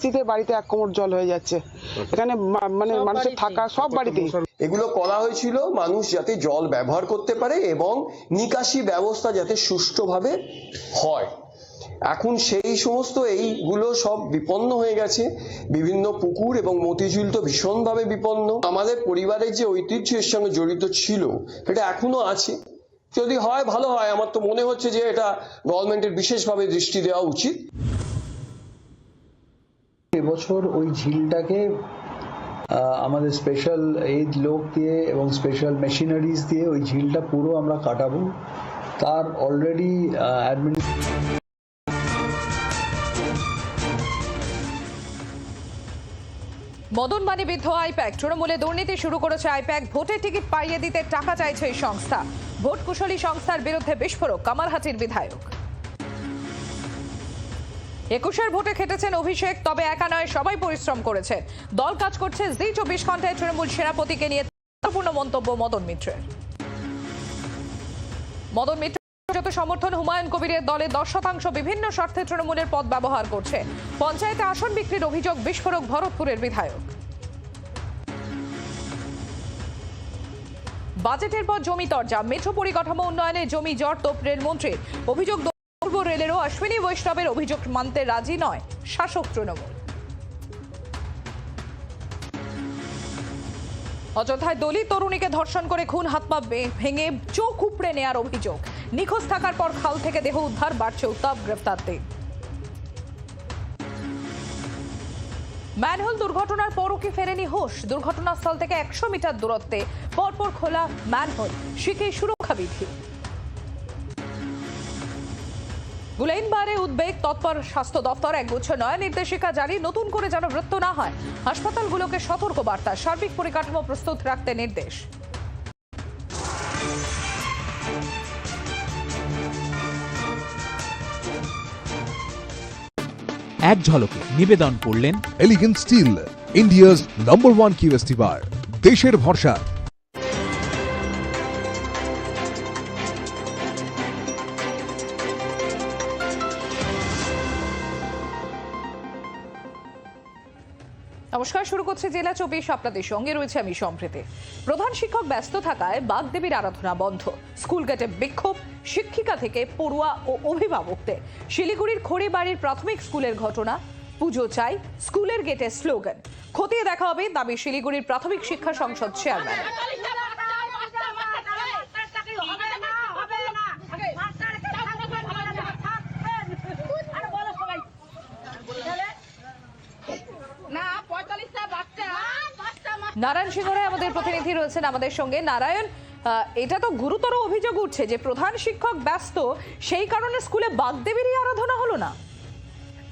শীতে বাড়িতে এক কোমর জল হয়ে যাচ্ছে। এখানে মানে মানুষের থাকা সব বাড়িতেই। এগুলো করা হয়েছিল মানুষ যাতে জল ব্যবহার করতে পারে এবং নিকাশি ব্যবস্থা যাতে সুষ্ঠুভাবে হয়। এখন সেই সমস্ত এইগুলো সব বিপন্ন হয়ে গেছে। বিভিন্ন পুকুর এবং মতিঝিল তো ভীষণভাবে বিপন্ন। আমাদের পরিবারের যে ঐতিহ্য এর সঙ্গে জড়িত ছিল এটা এখনও আছে। যদি হয় ভালো হয়। আমার তো মনে হচ্ছে যে এটা গভর্নমেন্টের বিশেষভাবে দৃষ্টি দেওয়া উচিত। এবছর ওই ঝিলটাকে আমাদের স্পেশাল এইড লোক দিয়ে এবং স্পেশাল মেশিনারিজ দিয়ে ওই ঝিলটা পুরো আমরা কাটাবো। তার অলরেডি মদন মানে বিদ্ধ আইপ্যাক, তৃণমূলে দুর্নীতি শুরু করেছে আইপ্যাক ভোটের টিকিট পাইয়ে দিতে টাকা চাইছে এই সংস্থা। ভোট কুশলী সংস্থার বিরুদ্ধে বিস্ফোরক কামারহাটির বিধায়ক। একুশের ভোটে খেটেছেন অভিষেক, তবে একা নয়, সবাই পরিশ্রম করেছেন দল কাজ করছে জি চব্বিশ ঘন্টায় তৃণমূল সেনাপতিকে নিয়ে গুরুত্বপূর্ণ মন্তব্য মদন মিত্রের। মদন মিত্র যত সমর্থন, হুমায়ুন কবিরের দলে দশ শতাংশ বিভিন্ন স্বার্থে তৃণমূলের পদ ব্যবহার করছে। পঞ্চায়েতে আসন বিক্রির অভিযোগ বিস্ফোরক ভরতপুরের বিধায়ক। বাজেটের পর জমি তরজা মেট্রো পরিকাঠামো উন্নয়নে জমি জট তোপ রেলমন্ত্রীর। অভিযোগ পূর্ব রেলেরও অশ্বিনী বৈষ্ণবের অভিযোগ মানতে রাজি নয় শাসক তৃণমূল। অযোধ্যায় দলিত তরুণীকে ধর্ষণ করে খুন, হাত পা ভেঙে চোখ উপড়ে নেয়ার অভিযোগ। নিখোঁজ থাকার পর খাল থেকে দেহ উদ্ধার, বাড়ছে উত্তাপ গ্রেফতারদের ম্যানহোল দুর্ঘটনার পরও কি ফেরেনি হোশ? দুর্ঘটনাস্থল থেকে একশো মিটার দূরত্বে পরপর খোলা ম্যানহোল। শিখে সুরক্ষা বিধি। বুলেইনবারে উদ্বেগ তৎপর স্বাস্থ্য দপ্তর একগুচ্ছ নয়া নির্দেশিকা জারি নতুন করে যেন মৃত্যু না হয়। হাসপাতালগুলোকে সতর্ক বার্তা সার্বিক পরিকাঠামো প্রস্তুত রাখতে নির্দেশ। এক ঝলকে নিবেদন করলেন elegant steel India's number one QST bar দেশের ভরসা। করছে জেলা চব্বিশ আপনাদের সঙ্গে রয়েছে আমি সম্প্রীতি। প্রধান শিক্ষক ব্যস্ত থাকায় বাগদেবীর আরাধনা বন্ধ। স্কুল গেটে বিক্ষোভ, শিক্ষিকা থেকে পড়ুয়া ও অভিভাবকদের। শিলিগুড়ির খড়িবাড়ির প্রাথমিক স্কুলের ঘটনা, পুজো চাই স্কুলের গেটে স্লোগান। খতিয়ে দেখা হবে দাবি শিলিগুড়ির প্রাথমিক শিক্ষা সংসদ চেয়ারম্যান। নারায়ণ সিংহ রায় আমাদের প্রতিনিধি রয়েছেন আমাদের সঙ্গে। নারায়ণ এটা তো গুরুতর অভিযোগ উঠছে যে প্রধান শিক্ষক ব্যস্ত, সেই কারণে স্কুলে বাগদেবীরই আরাধনা হলো না।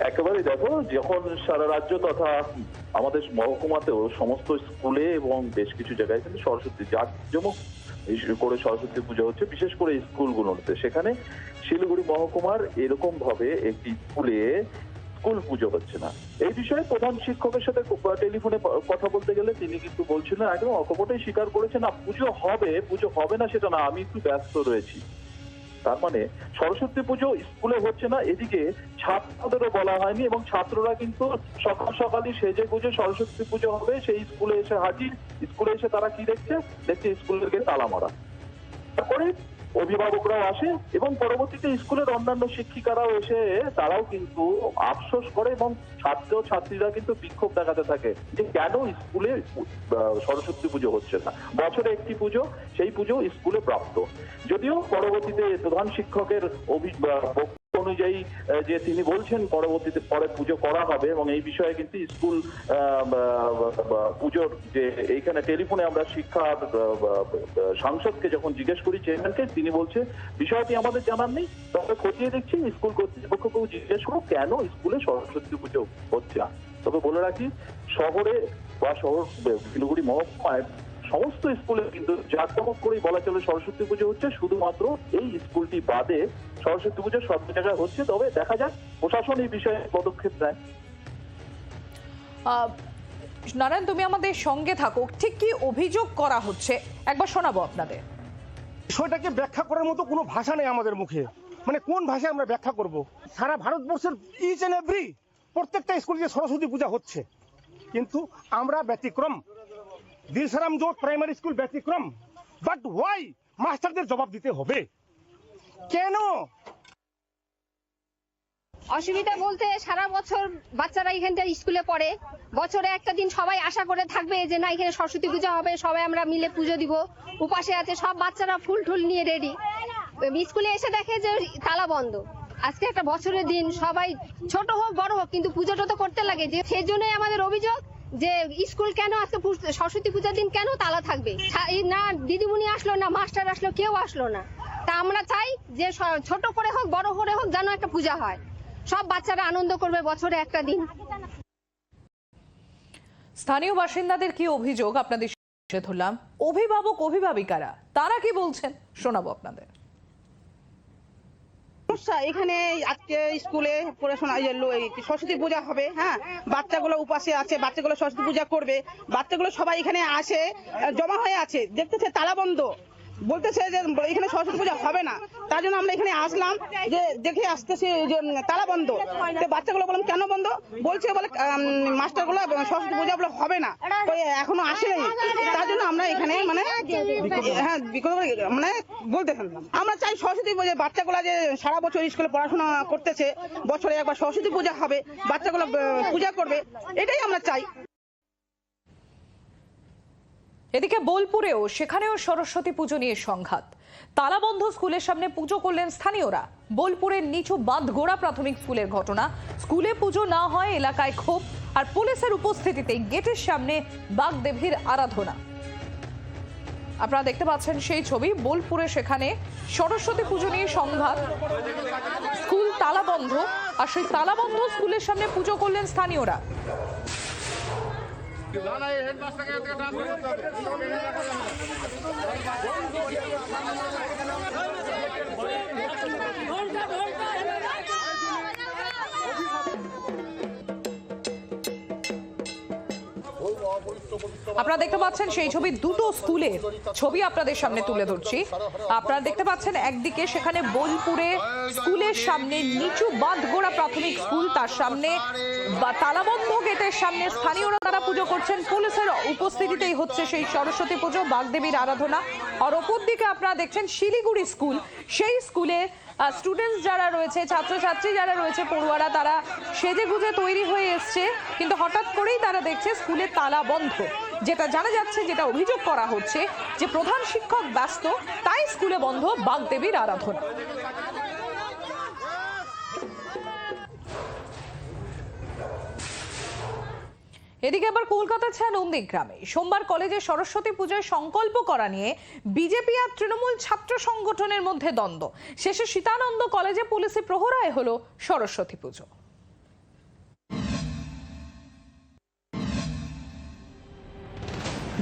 একেবারে দেখো, যখন সারা রাজ্য তথা আমাদের মহকুমাতেও সমস্ত স্কুলে এবং বেশ কিছু জায়গায় কিন্তু সরস্বতী জাঁকজমক করে সরস্বতী পুজো হচ্ছে, বিশেষ করে স্কুলগুলোতে। সেখানে শিলিগুড়ি মহকুমার এরকম ভাবে একটি স্কুলে স্কুল পুজো হচ্ছে না। এই বিষয়ে প্রধান শিক্ষকের সাথে টেলিফোনে কথা বলতে গেলে তিনি কিন্তু বলছিলেন, একদম অকপটেই স্বীকার করেছেন, না, পুজো হবে পুজো হবে না সেটা না, আমি একটু ব্যস্ত রয়েছি। তার মানে সরস্বতী পুজো স্কুলে হচ্ছে না, এদিকে ছাত্রদেরও বলা হয়নি এবং ছাত্ররা কিন্তু সকাল সকালই সেজে গুজে সরস্বতী পুজো হবে, সেই স্কুলে এসে হাজির। স্কুলে এসে তারা কি দেখছে? দেখছে স্কুলের তালা মারা। তারপরে অভিভাবকরাও আসে এবং পরবর্তীতে স্কুলের অন্যান্য শিক্ষিকারাও এসে তারাও কিন্তু আফসোস করে এবং ছাত্র ছাত্রীরা কিন্তু বিক্ষোভ দেখাতে থাকে যে কেন স্কুলে সরস্বতী পুজো হচ্ছে না। বছরে একটি পুজো, সেই পুজো স্কুলে প্রাপ্ত। যদিও পরবর্তীতে প্রধান শিক্ষকের অভি অনুযায়ী যে তিনি বলছেন, পরবর্তীতে পরে পুজো করা হবে এবং এই বিষয়ে কিন্তু স্কুল পুজোর যে এইখানে টেলিফোনে আমরা শিক্ষা সাংসদকে যখন জিজ্ঞেস করি, চেয়ারম্যানকে, তিনি বলছে, বিষয়টি আমাদের জানার নেই, তবে খতিয়ে দেখছি স্কুল কর্তৃপক্ষকেও জিজ্ঞেস করো কেন স্কুলে সরস্বতী পুজো হচ্ছে না? তবে বলে রাখি, শহরে বা শহর শিলিগুড়ি মহকুমায় সমস্ত স্কুলে কিন্তু জাঁকজমক করেই বলা চলে সরস্বতী পুজো হচ্ছে শুধুমাত্র এই স্কুলটি বাদে সরস্বতী পুজো সব জায়গায় হচ্ছে। তবে দেখা যাক প্রশাসন এই বিষয়ে পদক্ষেপ নেয়। আহ, নারায়ণ তুমি আমাদের সঙ্গে থাকো। ঠিক কি অভিযোগ করা হচ্ছে? একবার শোনাবো আপনাদের। বিষয়টাকে ব্যাখ্যা করার মতো কোনো ভাষা নেই আমাদের মুখে। মানে কোন ভাষায় আমরা ব্যাখ্যা করব? সারা ভারতবর্ষের ইচ এন্ড এভরি প্রত্যেকটা স্কুলে যে সরস্বতী পূজা হচ্ছে কিন্তু আমরা ব্যতিক্রম দিলসারাম জোট প্রাইমারি স্কুল ব্যতিক্রম। বাট ওয়াই মাস্টারদের জবাব দিতে হবে? কেন? অসুবিধা বলতে সারা বছর বাচ্চারা এখানটা স্কুলে পড়ে। বছরে একটা দিন সবাই আশা করে থাকবে যে, না, এখানে সরস্বতী পূজা হবে, সবাই আমরা মিলে পুজো দিব। উপাসে আছে, সব বাচ্চারা ফুল টুল নিয়ে রেডি স্কুলে এসে দেখে যে তালা বন্ধ। আজকে একটা বছরের দিন, সবাই ছোট হোক, বড় হোক, কিন্তু পুজোটা তো করতে লাগে। যে সেই জন্যই আমাদের অভিযোগ যে স্কুল কেন আজকে সরস্বতী পূজার দিন কেন তালা থাকবে? না, দিদিমণি আসলো না, মাস্টার আসলো, কেউ আসলো না। তা আমরা চাই যে ছোট করে হোক, বড় করে হোক, যেন একটা পূজা হয়। সব বাচ্চারা আনন্দ করবে বছরে একটা দিন। স্থানীয় বাসিন্দাদের কি অভিযোগ? আপনাদের ধরলাম অভিভাবক, অভিভাবিকারা, তারা কি বলছেন? শোনাবো আপনাদের। সমস্যা এখানে আজকে স্কুলে পড়াশোনা সরস্বতী পূজা হবে হ্যাঁ? বাচ্চাগুলো উপাসে আছে, বাচ্চাগুলো সরস্বতী পূজা করবে, বাচ্চাগুলো সবাই এখানে আসে, জমা হয়ে আছে। দেখতেছে তালা বন্ধ বলতেছে যে এখানে সরস্বতী পূজা হবে না। তার জন্য আমরা এখানে আসলাম যে দেখে আসতেছি যে তালা বন্ধ। তো বাচ্চাগুলো বললাম, কেন বন্ধ? বলছে বলে মাস্টারগুলো, সরস্বতী পূজা বলে হবে না। এখনও আসেনি। তার জন্য আমরা এখানে মানে হ্যাঁ মানে বলতে থাকলাম আমরা চাই সরস্বতী পূজা বাচ্চাগুলো যে সারা বছর স্কুলে পড়াশোনা করতেছে, বছরে একবার সরস্বতী পূজা হবে, বাচ্চাগুলো পূজা করবে, এটাই আমরা চাই। এদিকে বোলপুরেও, সেখানেও সরস্বতী পুজো নিয়ে সংঘাত। তালাবন্ধ স্কুলের সামনে পুজো করলেন স্থানীয়রা। বোলপুরের নিচু বাঁধগোড়া প্রাথমিক স্কুলের ঘটনা। স্কুলে পুজো না হয় এলাকায় ক্ষোভ, আর পুলিশের উপস্থিতিতে গেটের সামনে বাগদেবীর আরাধনা। আপনারা দেখতে পাচ্ছেন সেই ছবি। বোলপুরে সেখানে সরস্বতী পুজো নিয়ে সংঘাত। স্কুল তালাবন্ধ, আর সেই তালাবন্ধ স্কুলের সামনে পুজো করলেন স্থানীয়রা। না না এই হেডমাস্টারকে থেকে ট্রান্সফার করতে আপনারা দেখতে পাচ্ছেন সেই ছবি, দুটো স্কুলের ছবি আপনাদের সামনে তুলে ধরছি। আপনারা দেখতে পাচ্ছেন একদিকে সেখানে বোলপুরে স্কুলের সামনে নিচু বাঁধগোড়া প্রাথমিক স্কুল, তার সামনে বা তালাবন্ধ গেটের সামনে স্থানীয়রা তারা পুজো করছেন। পুলিশের উপস্থিতিতেই হচ্ছে সেই সরস্বতী পুজো, বাগদেবীর আরাধনা। আর অপর দিকে আপনারা দেখছেন শিলিগুড়ি স্কুল। সেই স্কুলে স্টুডেন্টস যারা রয়েছে, ছাত্রছাত্রী যারা রয়েছে পড়ুয়ারা, তারা সেজে গুজে তৈরি হয়ে এসছে, কিন্তু হঠাৎ করেই তারা দেখছে স্কুলে তালা বন্ধ, যেটা জানা যাচ্ছে, যেটা অভিযোগ করা হচ্ছে যে প্রধান শিক্ষক ব্যস্ত, তাই স্কুলে বন্ধ বাগদেবীর আরাধনা। এদিকে আবার কলকাতা ছাড়া নন্দীগ্রামে সোমবার কলেজে সরস্বতী পূজায় সংকল্প করা নিয়ে বিজেপি আর তৃণমূল ছাত্র সংগঠনের মধ্যে দ্বন্দ্ব। শেষে সীতানন্দ কলেজে পুলিশি প্রহরায় হলো সরস্বতী পুজো।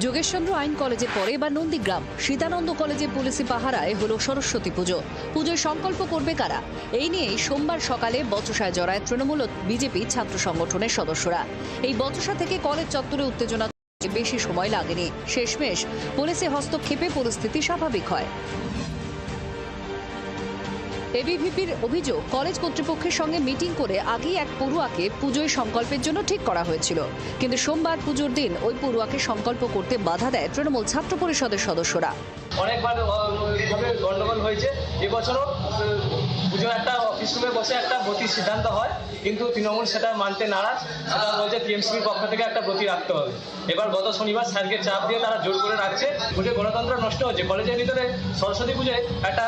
যোগেশচন্দ্র আইন কলেজে পরে বা নন্দীগ্রাম। সীতানন্দ কলেজে পুলিশি পাহারায় হল সরস্বতী পুজো। পুজোয় সংকল্প করবে কারা? এই নিয়েই সোমবার সকালে বচসায় জড়ায় তৃণমূল বিজেপি ছাত্র সংগঠনের সদস্যরা। এই বচসা থেকে কলেজ চত্বরে উত্তেজনা বেশি সময় লাগেনি। শেষমেশ পুলিশে হস্তক্ষেপে পরিস্থিতি স্বাভাবিক হয়। এবিভিপির অভিযোগ, কলেজ কর্তৃপক্ষের সঙ্গে মিটিং করে আগেই এক পড়ুয়াকে পুজোয় সংকল্পের জন্য ঠিক করা হয়েছিল। কিন্তু সোমবার পুজোর দিন ওই পড়ুয়াকে সংকল্প করতে বাধা দেয় তৃণমূল ছাত্র পরিষদের সদস্যরা। অনেকবার গন্ডগোল হয়েছে। এবছরও পুজো একটা অফিস রুমে বসে একটা ব্রতির সিদ্ধান্ত হয়, কিন্তু তৃণমূল সেটা মানতে নারাজ। সেটা বলছে টিএমসির পক্ষ থেকে একটা ব্রতি রাখতে হবে। এবার গত শনিবার স্যারকে চাপ দিয়ে তারা জোর করে রাখছে। পুজো গণতন্ত্র নষ্ট হচ্ছে। কলেজের ভিতরে সরস্বতী পুজোয় একটা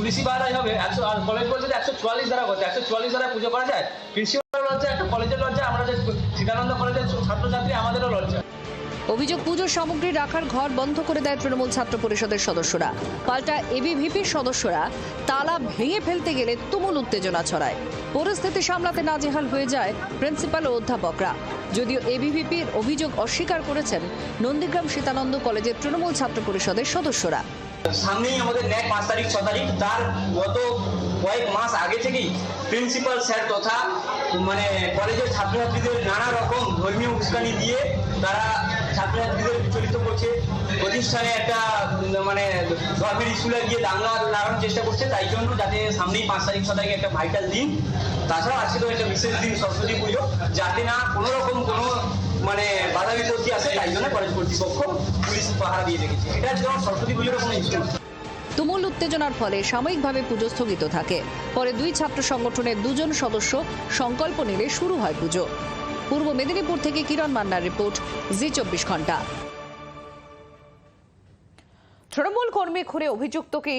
পুলিশি বাহারাই হবে। একশো আর কলেজ বলছে যে একশো চুয়াল্লিশ করছে একশো চুয়াল্লিশ পুজো করা যায়? প্রিন্সিপাল লজ্জা একটা কলেজের লজ্জা আমরা যে কলেজের ছাত্রছাত্রী, আমাদেরও লজ্জা অভিযোগ, পুজোর সামগ্রী রাখার ঘর বন্ধ করে দেয় তৃণমূল ছাত্র পরিষদের সদস্যরা। পাল্টা এবিভিপির সদস্যরা তালা ভেঙে ফেলতে গেলে তুমুল উত্তেজনা ছড়ায়। পরিস্থিতি সামলাতে নাজেহাল হয়ে যায় প্রিন্সিপাল ও অধ্যাপকরা। যদিও এবিভিপির অভিযোগ অস্বীকার করেছেন নন্দীগ্রাম সীতানন্দ কলেজের তৃণমূল ছাত্র পরিষদের সদস্যরা। সামনেই আমাদের ন্যাক পাঁচ তারিখ, ছ তারিখ, তার গত কয়েক মাস আগে থেকেই প্রিন্সিপাল স্যার তথা মানে কলেজের ছাত্রছাত্রীদের নানা রকম ধর্মীয় উস্কানি দিয়ে তারা ছাত্রছাত্রীদের বিচলিত করছে। প্রতিষ্ঠানে একটা মানে ধর্মের স্কুলে গিয়ে দাঙ্গা লাগানোর চেষ্টা করছে, তাই জন্য যাতে সামনেই পাঁচ তারিখ, ছ তারিখে একটা ভাইটাল দিন। তাছাড়াও আজকে তো একটা বিশেষ দিন, সরস্বতী পুজো। যাতে না কোনো রকম কোনো মানে বাধা বিপত্তি আসে তাই জন্য কলেজ কর্তৃপক্ষ পুলিশ পাহারা দিয়ে রেখেছে। এটা যেমন সরস্বতী পুজোর কোনো ইস্যু তুমুল উত্তেজনার ফলে সাময়িকভাবে পুজো স্থগিত থাকে। পরে দুই ছাত্র সংগঠনের দুজন সদস্য সংকল্প নিলে শুরু হয় পুজো। পূর্ব মেদিনীপুর থেকে কিরণ মান্নার রিপোর্ট, জি চব্বিশ ঘণ্টা। তৃণমূল কর্মী খুনে অভিযুক্তকে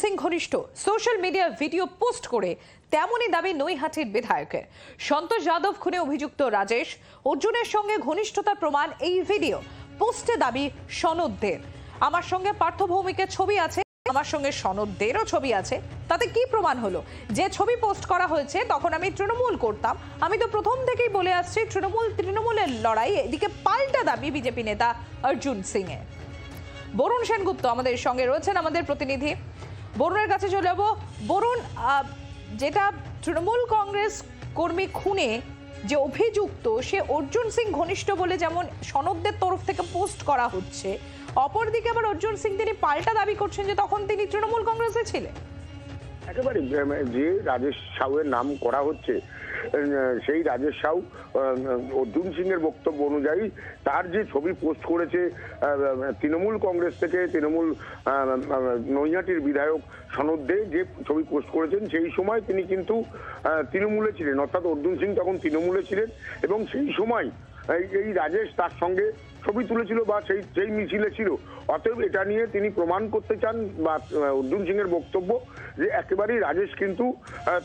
সিং ঘনিষ্ঠ সোশ্যাল মিডিয়া ভিডিও পোস্ট করে তেমনই দাবি নৈহাটির বিধায়কের। সন্তোষ যাদব খুনে অভিযুক্ত রাজেশ। অর্জুনের সঙ্গে ঘনিষ্ঠতার প্রমাণ এই ভিডিও। পোস্টে দাবি সনদদের। আমার সঙ্গে পার্থ ভৌমিকের ছবি আছে। আমার সঙ্গে সনদদেরও ছবি আছে। তাতে কি প্রমাণ হলো? যে ছবি পোস্ট করা হয়েছে, তখন আমি তৃণমূল করতাম। আমি তো প্রথম থেকেই বলে আসছি, তৃণমূল, তৃণমূলের লড়াই। এদিকে পাল্টা দাবি বিজেপি নেতা অর্জুন সিং এর বরুণ সেনগুপ্ত আমাদের সঙ্গে রয়েছেন আমাদের প্রতিনিধি। বরুণের কাছে চলে যাব। বরুণ যেটা তৃণমূল কংগ্রেস কর্মী খুনে যে অভিযুক্ত, সে অর্জুন সিং ঘনিষ্ঠ বলে যেমন সনদদের তরফ থেকে পোস্ট করা হচ্ছে, অপরদিকে আবার অর্জুন সিং তিনি পাল্টা দাবি করছেন যে তখন তিনি তৃণমূল কংগ্রেসে ছিলেন। একেবারে যে রাজেশ সাউয়ের নাম করা হচ্ছে সেই রাজেশ সাউ অর্জুন সিং এর বক্তব্য অনুযায়ী তার যে ছবি পোস্ট করেছে তৃণমূল কংগ্রেস থেকে তৃণমূল নৈহাটির বিধায়ক সনদ দে যে ছবি পোস্ট করেছেন, সেই সময় তিনি কিন্তু তৃণমূলে ছিলেন। অর্থাৎ অর্জুন সিং তখন তৃণমূলে ছিলেন এবং সেই সময় এই রাজেশ তার সঙ্গে ছবি তুলেছিল বা সেই সেই মিছিলে ছিল। অতএব এটা নিয়ে তিনি প্রমাণ করতে চান বা অর্জুন সিং এর বক্তব্য যে একেবারেই রাজেশ কিন্তু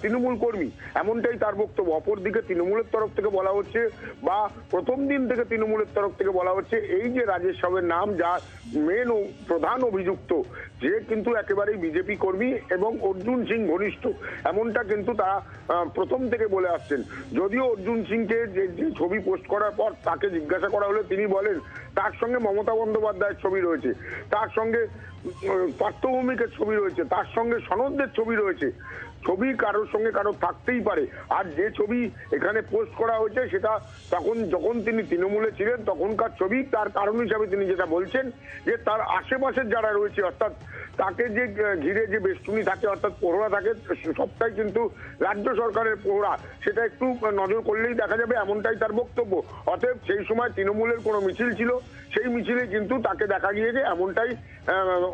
তৃণমূল কর্মী। এমনটাই তার বক্তব্য। অপরদিকে তৃণমূলের তরফ থেকে বলা হচ্ছে বা প্রথম দিন থেকে তৃণমূলের তরফ থেকে বলা হচ্ছে, এই যে রাজেশ সাহেবের নাম যা মেন প্রধান অভিযুক্ত যে কিন্তু একেবারেই বিজেপি কর্মী এবং অর্জুন সিং ঘনিষ্ঠ, এমনটা কিন্তু তারা প্রথম থেকে বলে আসছেন। যদিও অর্জুন সিংকে যে যে ছবি পোস্ট করার পর তাকে জিজ্ঞাসা করা হলে তিনি বলেন, তার সঙ্গে মমতা বন্দ্যোপাধ্যায়ের ছবি রয়েছে, তার সঙ্গে পার্থভূমিকের ছবি রয়েছে, তার সঙ্গে সনদদের ছবি রয়েছে। ছবি কারোর সঙ্গে কারও থাকতেই পারে। আর যে ছবি এখানে পোস্ট করা হয়েছে, সেটা তখন যখন তিনি তৃণমূলে ছিলেন, তখনকার ছবি তার কারণ হিসাবে তিনি যেটা বলছেন, যে তার আশেপাশের যারা রয়েছে, অর্থাৎ তাকে যে ঘিরে যে বেষ্টনী থাকে, অর্থাৎ প্রহরা থাকে, সবটাই কিন্তু রাজ্য সরকারের প্রহরা সেটা একটু নজর করলেই দেখা যাবে, এমনটাই তার বক্তব্য। অতএব সেই সময় তৃণমূলের কোনো মিছিল ছিল, সেই মিছিলে কিন্তু তাকে দেখা গিয়েছে, এমনটাই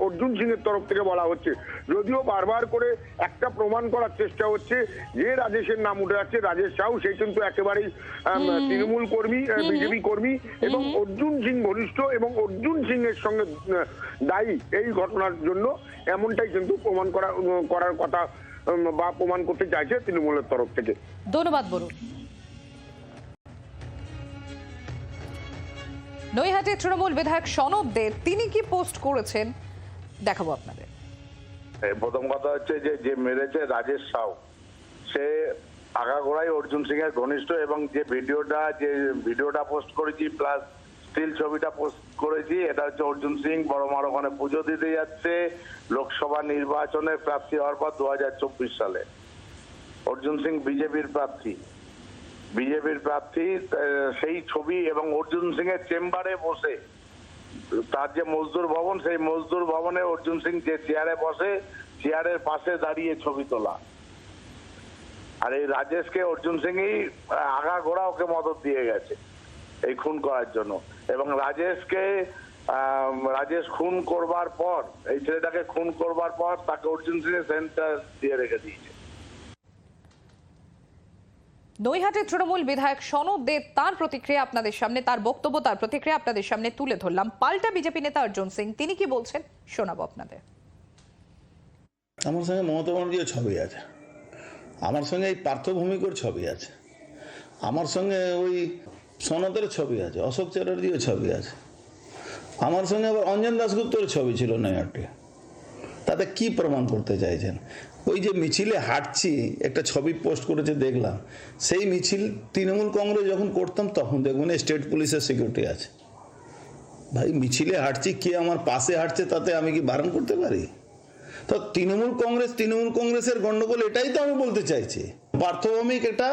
অর্জুন সিং এর তরফ থেকে বলা হচ্ছে। যদিও বারবার করে একটা প্রমাণ করার চেষ্টা হচ্ছে। যে রাজেশের নাম উঠে যাচ্ছে রাজেশ সাউ সে কিন্তু একেবারেই তৃণমূল কর্মী বিজেপি কর্মী এবং অর্জুন সিং ঘনিষ্ঠ এবং অর্জুন সিং এর সঙ্গে দায়ী এই ঘটনার জন্য। এমনটাই কিন্তু প্রমাণ করা করার কথা বা প্রমাণ করতে চাইছে তৃণমূলের তরফ থেকে। ধন্যবাদ বরুণ নৈহাটির তৃণমূল বিধায়ক সনদ দে তিনি কি পোস্ট করেছেন? দেখাবো আপনাদের। প্রথম কথা হচ্ছে যে যে মেরেছে রাজেশ সাউ, সে আগাগোড়াই অর্জুন সিং এর ঘনিষ্ঠ এবং যে ভিডিওটা যে ভিডিওটা পোস্ট করেছি প্লাস স্টিল ছবিটা পোস্ট করেছি, এটা হচ্ছে অর্জুন সিং বড় মার ওখানে পুজো দিতে যাচ্ছে লোকসভা নির্বাচনে প্রার্থী হওয়ার পর দু হাজার চব্বিশ সালে। অর্জুন সিং বিজেপির প্রার্থী। বিজেপির প্রার্থী সেই ছবি এবং অর্জুন সিং এর চেম্বারে বসে তার যে মজদুর ভবন, সেই মজদুর ভবনে অর্জুন সিং যে চেয়ারে বসে চেয়ারের পাশে দাঁড়িয়ে ছবি তোলা। আর এই রাজেশকে, অর্জুন সিংই আগা ঘোড়া ওকে মদত দিয়ে গেছে এই খুন করার জন্য। এবং রাজেশকে রাজেশ খুন করবার পর, এই ছেলেটাকে খুন করবার পর তাকে অর্জুন সিং সেন্টার দিয়ে রেখে দিয়েছে। নৈহাটির তৃণমূল বিধায়ক সনদ দে তার প্রতিক্রিয়া আপনাদের সামনে, তার বক্তব্য, তার প্রতিক্রিয়া আপনাদের সামনে তুলে ধরলাম। পাল্টা বিজেপি নেতা অর্জুন সিং, তিনি কি বলছেন? শোনাবো আপনাদের। আমার সঙ্গে মমতা ব্যানার্জির ছবি আছে। আমার সঙ্গে এই পার্থভূমিকর ছবি আছে। আমার সঙ্গে ওই সনদের ছবি আছে, অশোক চ্যাটার্জিও ছবি আছে। আমার সঙ্গে আবার অঞ্জন দাশগুপ্তর ছবি ছিল নয়াটি তাতে কি প্রমাণ করতে চাইছেন? ওই যে মিছিলে হাঁটছি, একটা ছবি পোস্ট করেছে, দেখলাম। সেই মিছিল তৃণমূল কংগ্রেস যখন করতাম, তখন দেখবেন স্টেট পুলিশের সিকিউরিটি আছে। ভাই, মিছিলে হাঁটছি, কে আমার পাশে হাঁটছে, তাতে আমি কি বারণ করতে পারি? তো তৃণমূল কংগ্রেস, তৃণমূল কংগ্রেসের গণ্ডগোল, এটাই তো আমি বলতে চাইছি। পার্থভৌমিক, এটা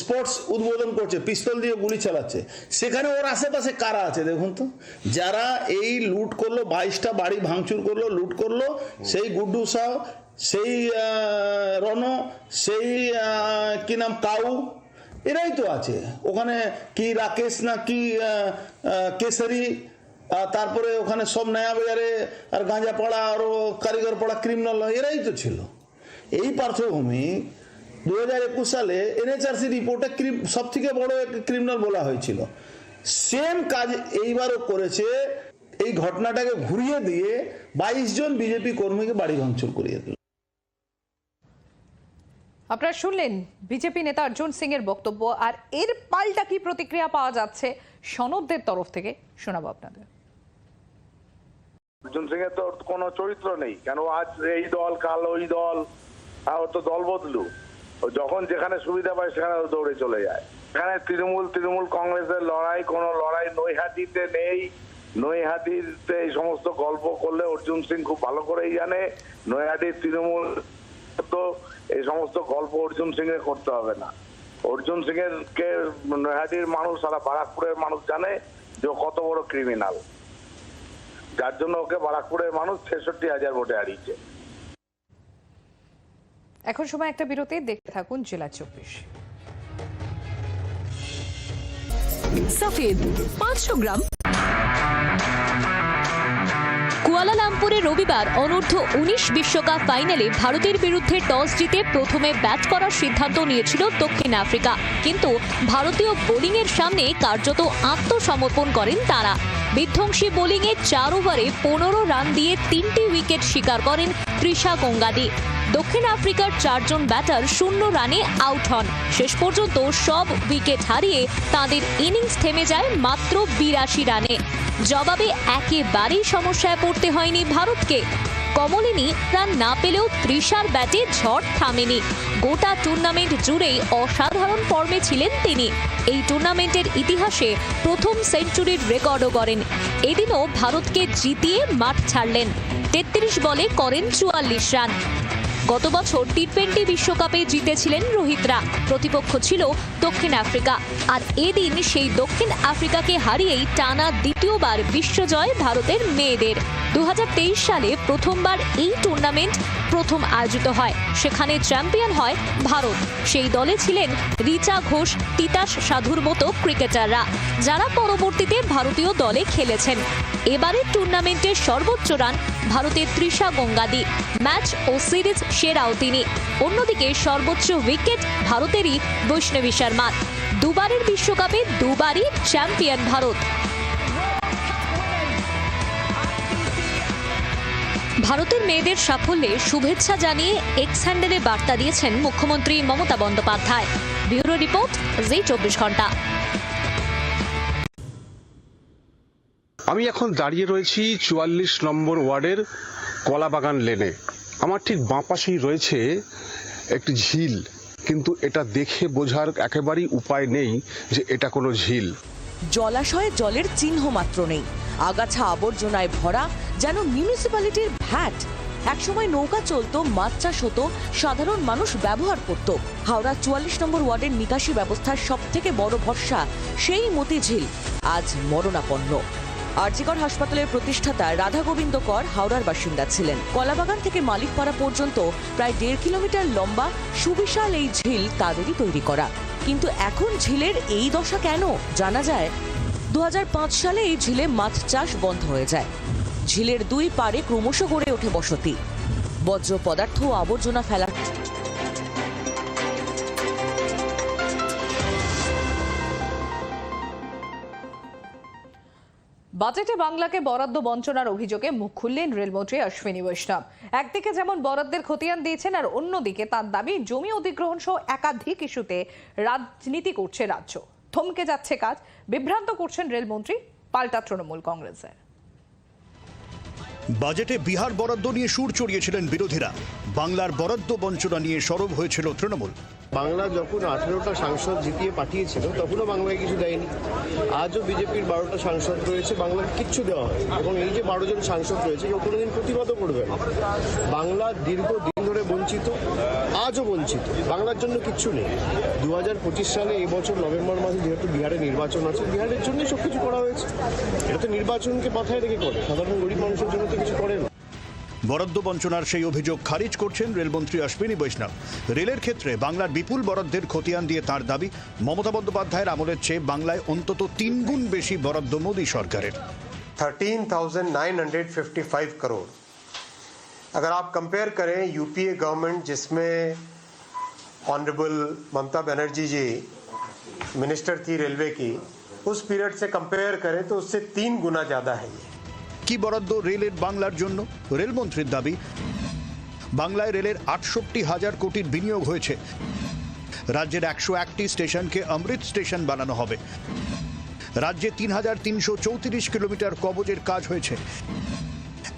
স্পোর্টস উদ্বোধন করছে, পিস্তল দিয়ে গুলি চালাচ্ছে। সেখানে ওর আশেপাশে কারা আছে দেখুন তো? যারা এই লুট করল, বাইশটা বাড়ি ভাঙচুর করল, লুট করল, সেই গুড্ডু সাহ, সেই রণ সেই কি নাম, কাউ, এরাই তো আছে। ওখানে কি রাকেশ না কি কেসারি তারপরে ওখানে সব নয়া বাজারে আর গাঁজা পড়া আরও কারিগর পড়া ক্রিমিনাল এরাই তো ছিল। এই পার্থভূমি দু হাজার একুশ সালে এনএচআরসি রিপোর্টে সব থেকে বড় ক্রিমিনাল বলা হয়েছিল। সেম কাজ এইবারও করেছে। এই ঘটনাটাকে ঘুরিয়ে দিয়ে বাইশ জন বিজেপি কর্মীকে বাড়ি ভাঙচুর করিয়ে দিল। আপনারা শুনলেন বিজেপি নেতা অর্জুন সিং এর বক্তব্য আর এর পাল্টা কি প্রতিক্রিয়া পাওয়া যাচ্ছে সনদদের তরফ থেকে শোনাবো আপনাদের। অর্জুন সিং এর তো কোনো চরিত্র নেই কেন আজ এই দল কাল ওই দল আর তো দল বদলু যখন যেখানে সুবিধা পায় সেখানে দৌড়ে চলে যায়। এখানে তৃণমূল তৃণমূল কংগ্রেসের লড়াই, কোনো লড়াই নৈহাটিতে নেই। নৈহাটিতে এই সমস্ত গল্প করলে অর্জুন সিং খুব ভালো করেই জানে। নৈহাটির তৃণমূল তো এই সমস্ত গল্প অর্জুন সিং এর করতে হবে না। অর্জুন সিং এর কে নৈহাটির মানুষ, সারা বারাকপুরের মানুষ জানে যে কত বড় ক্রিমিনাল যার জন্য ওকে বারাকপুরের মানুষ ছেষট্টি হাজার ভোটে হারিয়েছে। এখন সময় একটা বিরতি, দেখতে থাকুন জেলা চব্বিশ। সফেদ, পাঁচশো গ্রাম। কুয়ালালামপুরে রবিবার অনূর্ধ্ব উনিশ বিশ্বকাপ ফাইনালে ভারতের বিরুদ্ধে টস জিতে প্রথমে ব্যাট করার সিদ্ধান্ত নিয়েছিল দক্ষিণ আফ্রিকা। কিন্তু ভারতীয় বোলিংয়ের সামনে কার্যত আত্মসমর্পণ করেন তারা। বিধ্বংসী বোলিংয়ে চার ওভারে পনেরো রান দিয়ে তিনটি উইকেট শিকার করেন তৃষা গঙ্গাদি। দক্ষিণ আফ্রিকার চারজন ব্যাটার শূন্য রানে আউট হন। শেষ পর্যন্ত সব উইকেট হারিয়ে তাদের ইনিংস থেমে যায় মাত্র বিরাশি রানে। জবাবে একেবারেই সমস্যায় পড়তে হয়নি ভারতকে। কমলিনী রান না পেলেও ত্রিশার ব্যাটে ঝড় থামেনি। গোটা টুর্নামেন্ট জুড়েই অসাধারণ ফর্মে ছিলেন তিনি। এই টুর্নামেন্টের ইতিহাসে প্রথম সেঞ্চুরির রেকর্ডও করেন এদিনও ভারতকে জিতিয়ে মাঠ ছাড়লেন। তেত্রিশ বলে করেন চুয়াল্লিশ রান। গত বছর টি টোয়েন্টি বিশ্বকাপে জিতেছিলেন রোহিতরা। প্রতিপক্ষ ছিল দক্ষিণ আফ্রিকা। আর এদিন সেই দক্ষিণ আফ্রিকাকে হারিয়েই টানা দ্বিতীয়বার বিশ্বজয় ভারতের মেয়েদের। দুহাজার তেইশ সালে প্রথমবার এই টুর্নামেন্ট প্রথম আয়োজিত হয়। সেখানে চ্যাম্পিয়ন হয় ভারত। সেই দলে ছিলেন রিচা ঘোষ, তিতাস সাধুর মতো ক্রিকেটাররা, যারা পরবর্তীতে ভারতীয় দলে খেলেছেন। এবারের টুর্নামেন্টের সর্বোচ্চ রান ভারতের তৃষা গঙ্গাদি। ম্যাচ ও সিরিজ সেরাও তিনি। অন্যদিকে সর্বোচ্চ উইকেট ভারতেরই বৈষ্ণবী শর্মা। দুবারের বিশ্বকাপে দুবারই চ্যাম্পিয়ন ভারত। ভারতের মেয়েদের সাফল্যে শুভেচ্ছা জানিয়ে এক্স হ্যান্ডেলে বার্তা দিয়েছেন মুখ্যমন্ত্রী মমতা বন্দ্যোপাধ্যায়। ব্যুরো রিপোর্ট, জি চব্বিশ ঘণ্টা। আমি এখন দাঁড়িয়ে রয়েছি চুয়াল্লিশ নম্বর ওয়ার্ডের কলাবাগান লেনে। আমার ঠিক বাঁ পাশেই রয়েছে একটি ঝিল, কিন্তু এটা দেখে বোঝার একেবারেই উপায় নেই যে এটা কোনো ঝিল। জলাশয়ে জলের চিহ্ন মাত্র নেই। আগাছা আবর্জনায় ভরা, যেন মিউনিসিপ্যালিটির ভ্যাট। একসময় নৌকা চলতো, মাছ চাষ হতো, সাধারণ মানুষ ব্যবহার করত। হাওড়া চুয়াল্লিশ নম্বর ওয়ার্ডের নিকাশি ব্যবস্থার সব থেকে বড় ভরসা, সেই মতিঝিল। আজ মরণাপন্ন। আরজিকর হাসপাতালের প্রতিষ্ঠাতা রাধা গোবিন্দ কর হাওড়ার বাসিন্দা ছিলেন। কলাবাগান থেকে মালিকপাড়া পর্যন্ত প্রায় দেড় কিলোমিটার লম্বা, সুবিশাল এই ঝিল তাদেরই তৈরি করা। কিন্তু এখন ঝিলের এই দশা কেন? জানা যায় দু হাজার পাঁচ সালে এই ঝিলে মাছ চাষ বন্ধ হয়ে যায়। ঝিলের দুই পাড়ে ক্রমশ গড়ে ওঠে বসতি। বজ্র পদার্থ ও আবর্জনা ফেলা বাজেটে বাংলাকে বরাদ্দ বঞ্চনার অভিযোগে মুখ খুললেন রেলমন্ত্রী অশ্বিনী বৈষ্ণব। একদিকে যেমন বরাদ্দের খতিয়ান দিয়েছেন আর অন্যদিকে তার দাবি, জমি অধিগ্রহণ সহ একাধিক ইস্যুতে রাজনীতি করছে রাজ্য। থমকে যাচ্ছে কাজ, বিভ্রান্ত করছেন রেলমন্ত্রী, পাল্টা তৃণমূল কংগ্রেসের বাজেটে বিহার বরাদ্দ নিয়ে সুর চড়িয়েছিলেন বিরোধীরা। বাংলার বরাদ্দ বঞ্চনা নিয়ে সরব হয়েছিল তৃণমূল। বাংলা যখন আঠেরোটা সাংসদ জিতিয়ে পাঠিয়েছিল, তখনও বাংলায় কিছু দেয়নি। আজও বিজেপির বারোটা সাংসদ রয়েছে বাংলার কিচ্ছু দেওয়া হয় এবং এই যে বারো জন সাংসদ রয়েছে, কেউ কোনোদিন প্রতিবাদও করবে না। বাংলা দীর্ঘ দিন ধরে বঞ্চিত, আজও বঞ্চিত। বাংলার জন্য কিচ্ছু নেই। দু হাজার পঁচিশ সালে এই বছর নভেম্বর মাসে যেহেতু বিহারে নির্বাচন আছে, বিহারের জন্যই সব কিছু করা হয়েছে। এটা তো নির্বাচনকে মাথায় রেখে করে। সাধারণ গরিব মানুষের জন্য তো কিছু করে না। বরাদ্দ বঞ্চনার সেই অভিযোগ খারিজ করছেন রেলমন্ত্রী অশ্বিনী বৈষ্ণব রেলের ক্ষেত্রে বাংলার বিপুল বরাদ্দের খতিয়ান দিয়ে তার দাবি মমতা বন্দ্যোপাধ্যায়ের আমলের চেয়ে বাংলায় অন্তত তিনগুণ বেশি বরাদ্দ মোদী সরকারের 13,955 करोड़ अगर आप कंपेयर करें यूपीए गवर्नमेंट जिसमें ऑनरेबल ममता बनर्जी जी मिनिस्टर थी रेलवे की उस पीरियड से कंपेयर करें तो उससे तीन गुना ज़्यादा है ये কি বরাদ্দ রেলের বাংলার জন্য, রেলমন্ত্রীর দাবি। বাংলায় রেলের আটষট্টি হাজার কোটির বিনিয়োগ হয়েছে। রাজ্যের একশো একটি স্টেশনকে অমৃত স্টেশন বানানো হবে। রাজ্যে তিন হাজার তিনশো চৌত্রিশ কিলোমিটার কবজের কাজ হয়েছে।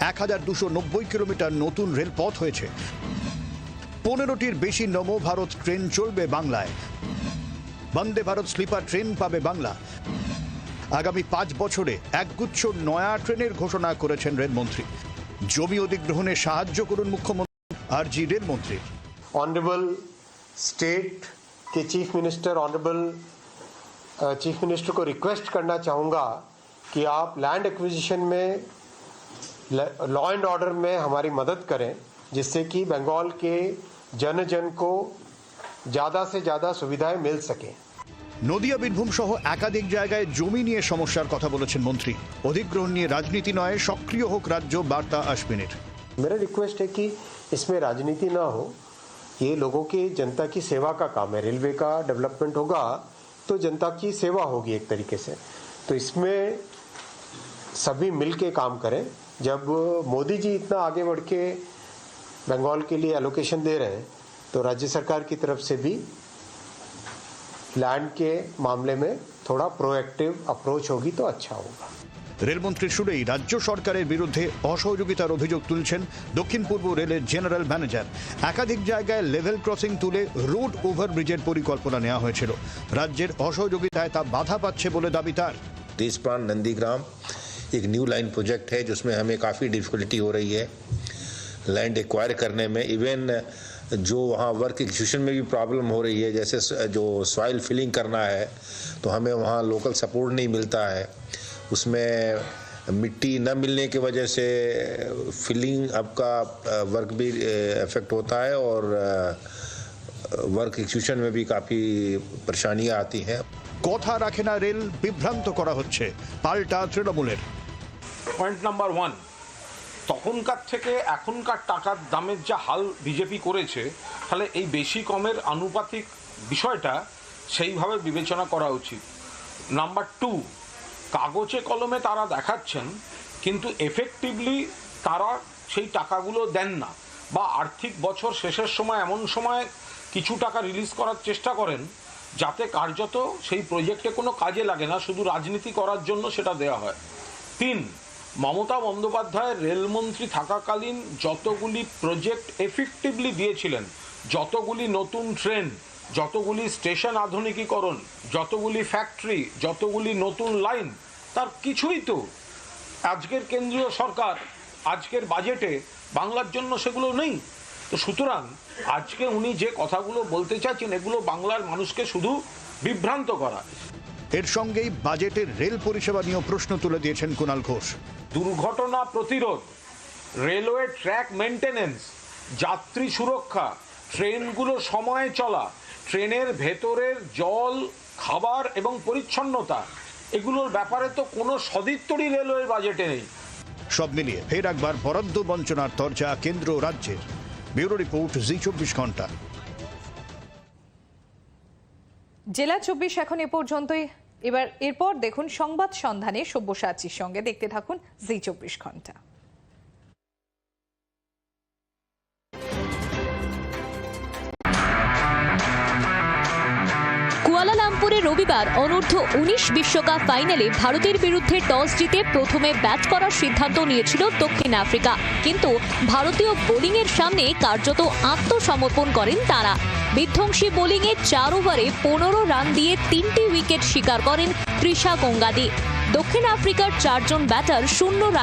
এক হাজার দুশো নব্বই কিলোমিটার নতুন রেলপথ হয়েছে। পনেরোটির বেশি নমো ভারত ট্রেন চলবে বাংলায়। বন্দে ভারত স্লিপার ট্রেন পাবে বাংলা। আগামী পাঁচ বছরে একগুচ্ছ নয়া ট্রেনের ঘোষণা করেছেন রেলমন্ত্রী জমি অধিগ্রহণে সাহায্য করুন মুখ্যমন্ত্রী আর জি রেলমন্ত্রী ऑनरेबल स्टेट के chief minister honourable chief minister को रिक्वेस्ट करना चाहूँगा कि आप लैंड एक्विजिशन में लॉ एंड ऑर्डर में हमारी मदद करें जिससे कि बंगाल के जन जन को ज़्यादा से ज़्यादा सुविधाएं मिल सकें নদিয়া বীরভূম সহ একাধিক জায়গায় জমি নিয়ে সমস্যার কথা বলেছেন মন্ত্রী অধিগ্রহণ নিয়ে রাজনীতি নয় সক্রিয় হোক রাজ্য বার্তা আশবিনের मेरा रिक्वेस्ट है कि इसमें राजनीति ना हो ये लोगों की जनता की सेवा का काम है रेलवे का डेवलपमेंट होगा तो जनता की सेवा होगी एक तरीके से तो इसमें सभी मिल के काम करें जब मोदी जी इतना आगे बढ़ के बंगाल के लिए एलोकेशन दे रहे हैं तो राज्य सरकार की तरफ से भी लैंड के मामले में थोड़ा प्रोएक्टिव अप्रोच होगी तो अच्छा होगा রেলমন্ত্রীর সুরেই রাজ্য সরকারের বিরুদ্ধে অসহযোগিতার অভিযোগ তুলছেন দক্ষিণ পূর্ব রেলের জেনারেল ম্যানেজার একাধিক জায়গায় লেভেল ক্রসিং তুলে রোড ওভারব্রিজের পরিকল্পনা নেওয়া হয়েছিল রাজ্যের অসহযোগিতায় তা বাধা পাচ্ছে বলে দাবি তার देश प्राण नंदीग्राम एक न्यू लाइन प्रोजेक्ट है जिसमें हमें काफ़ी डिफिकल्टी हो रही है लैंड एक्वायर करने में इवन जो वहाँ वर्क एग्जीक्यूशन में भी प्रॉब्लम हो रही है जैसे स- जो सॉइल फिलिंग करना है तो हमें वहाँ लोकल सपोर्ट नहीं मिलता है उसमें मिट्टी न मिलने की वजह से फिलिंग अब का वर्क भी इफेक्ट होता है और वर्क एग्जीक्यूशन में भी काफ़ी परेशानियाँ आती हैं কথা রাখে না রেল বিভ্রান্ত করা হচ্ছে পাল্টা তৃণমূলের পয়েন্ট নাম্বার ওয়ান তখনকার থেকে এখনকার টাকার দামের যা হাল বিজেপি করেছে, তাহলে এই বেশি কমের আনুপাতিক বিষয়টা সেইভাবে বিবেচনা করা উচিত। নাম্বার টু কাগজে কলমে তারা দেখাচ্ছেন, কিন্তু এফেক্টিভলি তারা সেই টাকাগুলো দেন না বা আর্থিক বছর শেষের সময় এমন সময় কিছু টাকা রিলিজ করার চেষ্টা করেন, যাতে কার্যত সেই প্রজেক্টে কোনো কাজে লাগে না, শুধু রাজনীতি করার জন্য সেটা দেওয়া হয়। তিন মমতা বন্দ্যোপাধ্যায় রেলমন্ত্রী থাকাকালীন যতগুলি প্রজেক্ট এফেক্টিভলি দিয়েছিলেন, যতগুলি নতুন ট্রেন, যতগুলি স্টেশন আধুনিকীকরণ, যতগুলি ফ্যাক্টরি যতগুলি নতুন লাইন তার কিছুই তো আজকের কেন্দ্রীয় সরকার, আজকের বাজেটে বাংলার জন্য সেগুলো নেই। তো সুতরাং আজকে উনি যে কথাগুলো বলতে চাচ্ছেন এগুলো বাংলার মানুষকে শুধু বিভ্রান্ত করা। এর সঙ্গেই বাজেটের রেল পরিষেবা নিয়েও প্রশ্ন তুলে দিয়েছেন কুণাল ঘোষ। দুর্ঘটনা প্রতিরোধ রেলওয়ে ট্র্যাক মেনটেনেন্স যাত্রী সুরক্ষা ট্রেনগুলো সময়ে চলা ট্রেনের ভেতরের জল খাবার এবং পরিচ্ছন্নতা এগুলোর ব্যাপারে তো কোনো সদিত্তরই রেলওয়ের বাজেটে নেই। সব মিলিয়ে ফের একবার বরাদ্দ বঞ্চনার তরজা কেন্দ্র ও রাজ্যের। ব্যুরো রিপোর্ট জি চব্বিশ ঘণ্টা। জেলা চব্বিশ এখন এ পর্যন্তই। এবার এরপর দেখুন সংবাদ সন্ধানে সব্যসাচীর সঙ্গে। দেখতে থাকুন জি চব্বিশ ঘণ্টা। কুয়ালালামপুরে রবিবার অনূর্ধ্ব উনিশ বিশ্বকাপ ফাইনালে ভারতের বিরুদ্ধে টস জিতে প্রথমে ব্যাট করার সিদ্ধান্ত নিয়েছিল দক্ষিণ আফ্রিকা। কিন্তু ভারতীয় বোলিংয়ের সামনে কার্যত আত্মসমর্পণ করেন তারা। বিধ্বংসী বোলিংয়ে চার ওভারে পনেরো রান দিয়ে তিনটি উইকেট শিকার করেন তৃষা গঙ্গাদি। দক্ষিণ আফ্রিকার চারজন ব্যাটার শূন্য